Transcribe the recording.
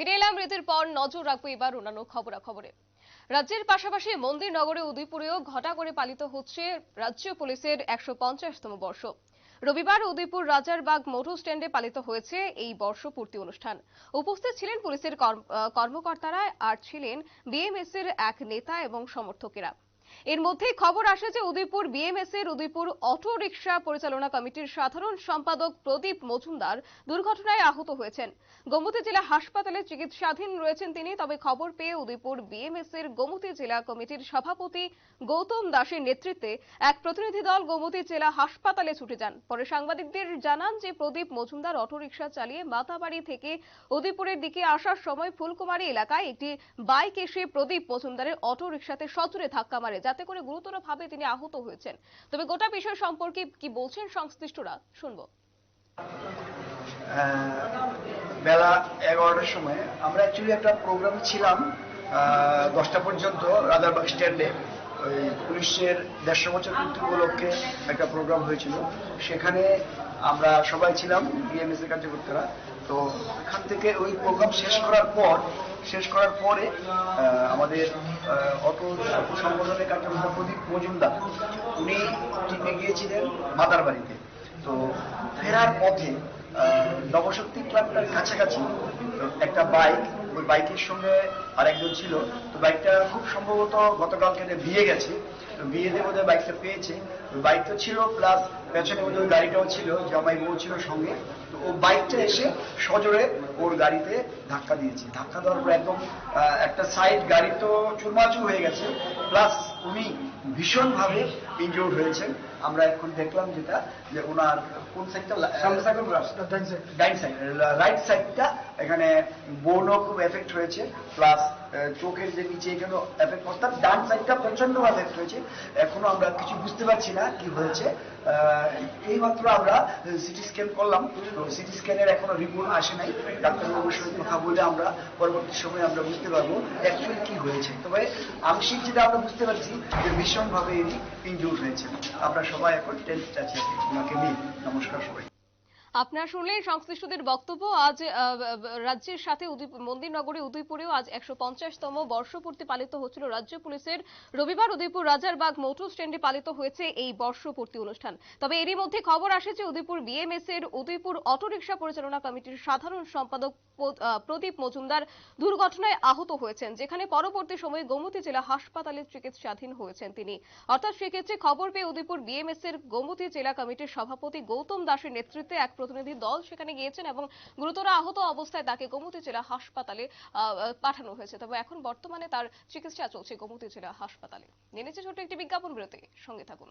ফিরে এলাম ঋতুর পর নজর রাখব এবার অন্যান্য রাজ্যের পাশাপাশি মন্দির নগরে উদয়পুরেও ঘটা করে পালিত হচ্ছে রাজ্য পুলিশের একশো বর্ষ। রবিবার উদয়পুর রাজারবাগ মোটর স্ট্যান্ডে পালিত হয়েছে এই বর্ষপূর্তি অনুষ্ঠান। উপস্থিত ছিলেন পুলিশের কর্ম- কর্মকর্তারা আর ছিলেন বিএমএস এর এক নেতা এবং সমর্থকেরা। এর মধ্যে খবর আসে যে উদয়পুর বিএমএস এর উদয়পুর অটো রিকশা পরিচালনা কমিটির সাধারণ সম্পাদক প্রদীপ মজুমদার দুর্ঘটনায় আহত হয়েছেন। গোমতী জেলা হাসপাতালে চিকিৎসাধীন রয়েছেন তিনি, তবে খবর পেয়ে উদয়পুর বিএমএস এর গোমতী জেলা কমিটির সভাপতি গৌতম দাসের নেতৃত্বে এক প্রতিনিধি দল গোমতী জেলা হাসপাতালে ছুটে যান। পরে সাংবাদিকদের জানান যে প্রদীপ মজুমদার অটোরিকশা চালিয়ে মাতাবাড়ি থেকে উদয়পুরের দিকে আসার সময় ফুলকুমারী এলাকায় একটি বাইক এসে প্রদীপ মজুমদারের অটোরিকশাতে সজোরে ধাক্কা মারে যাতে করে গুরুতরভাবে তিনি আহত হয়েছেন। তবে গোটা বিষয় সম্পর্কে কি বলছেন সংশ্লিষ্টরা, শুনব। বেলা এগারোটার সময় আমরা অ্যাকচুয়ালি একটা প্রোগ্রামে ছিলাম দশটা পর্যন্ত, রাজারবাগ স্ট্যান্ডে। ওই পুলিশের দেড়শো বছর পূর্তি উপলক্ষে একটা প্রোগ্রাম হয়েছিল। সেখানে আমরা সবাই ছিলাম বিএমএস এর কার্যকর্তারা। তো এখান থেকে ওই প্রোগ্রাম শেষ করার পর, শেষ করার পরে আমাদের অটো সংগঠনের কার্যকর্তা প্রদীপ মজুমদার, উনি টিমে গিয়েছিলেন মাদার বাড়িতে তো ফেরার পথে নবশক্তি ক্লাবটার কাছাকাছি একটা বাইক, ওই বাইকের সঙ্গে আরেকজন ছিল। তো বাইকটা খুব সম্ভবত গতকালকে বিয়ে গেছে। তো বিয়েতে বোধহয় বাইকটা পেয়েছে। ওই বাইকটা ছিল, প্লাস পেছনে বোধহয় গাড়িটাও ছিল, জামাই বউ ছিল সঙ্গে। তো ও বাইকটা এসে সজোরে ওর গাড়িতে ধাক্কা দিয়েছে। ধাক্কা দেওয়ার পর একদম একটা সাইড গাড়ি তো চুরমাচুর হয়ে গেছে। প্লাস উনি ভীষণভাবে ইনজোর্ড হয়েছেন। আমরা এখন দেখলাম যেটা যে ওনার কোন সাইডটা ডাইন সাইড রাইট সাইডটা এখানে বোনও খুব এফেক্ট হয়েছে প্লাস চোখের যে নিচে এখানে এফেক্ট অর্থাৎ ডান সাইডটা প্রচণ্ড এফেক্ট হয়েছে। এখনও আমরা কিছু বুঝতে পারছি না কি হয়েছে। এইমাত্র আমরা সিটি স্ক্যান করলাম। সিটি স্ক্যানের এখনও রিপোর্ট আসে নাই। ডাক্তারবাবুর সঙ্গে কথা বলে আমরা পরবর্তী সময়ে আমরা বুঝতে পারব অ্যাকচুয়ালি কি হয়েছে। তবে আংশিক যেটা আমরা বুঝতে পারছি যে ভীষণভাবে ইনি ইনজুর হয়েছেন আমরা সবাই এখন টেন্ট আছি ওনাকে নিয়ে নমস্কার সবাই আপনারা শুনলেন সংশ্লিষ্টদের বক্তব্য। আজ রাজ্যের সাথে উদয়পুর- মন্দিরনগরে, উদয়পুরেও আজ একশো পঞ্চাশতম বর্ষপূর্তি পালিত হচ্ছিল রাজ্য পুলিশের। রবিবার উদয়পুর রাজারবাগ মোটর স্ট্যান্ডে পালিত হয়েছে এই বর্ষপূর্তি অনুষ্ঠান। তবে এরই মধ্যে খবর আসে যে উদয়পুর বিএমএস এর উদয়পুর অটোরিকশা পরিচালনা কমিটির সাধারণ সম্পাদক প্রদীপ মজুমদার দুর্ঘটনায় আহত হয়েছেন, যেখানে পরবর্তী সময়ে গোমতী জেলা হাসপাতালে চিকিৎসাধীন হয়েছেন তিনি। অর্থাৎ সেক্ষেত্রে খবর পেয়ে উদয়পুর বিএমএস এর গোমতী জেলা কমিটির সভাপতি গৌতম দাসের নেতৃত্বে এক প্রতিনিধি দল সেখানে গিয়েছেন এবং গুরুতর আহত অবস্থায় তাকে গোমতী জেলা হাসপাতালে পাঠানো হয়েছে। তবে এখন বর্তমানে তার চিকিৎসা চলছে গোমতী জেলা হাসপাতালে। জেনেছে ছোট একটি বিজ্ঞাপন বিরতি সঙ্গে থাকুন।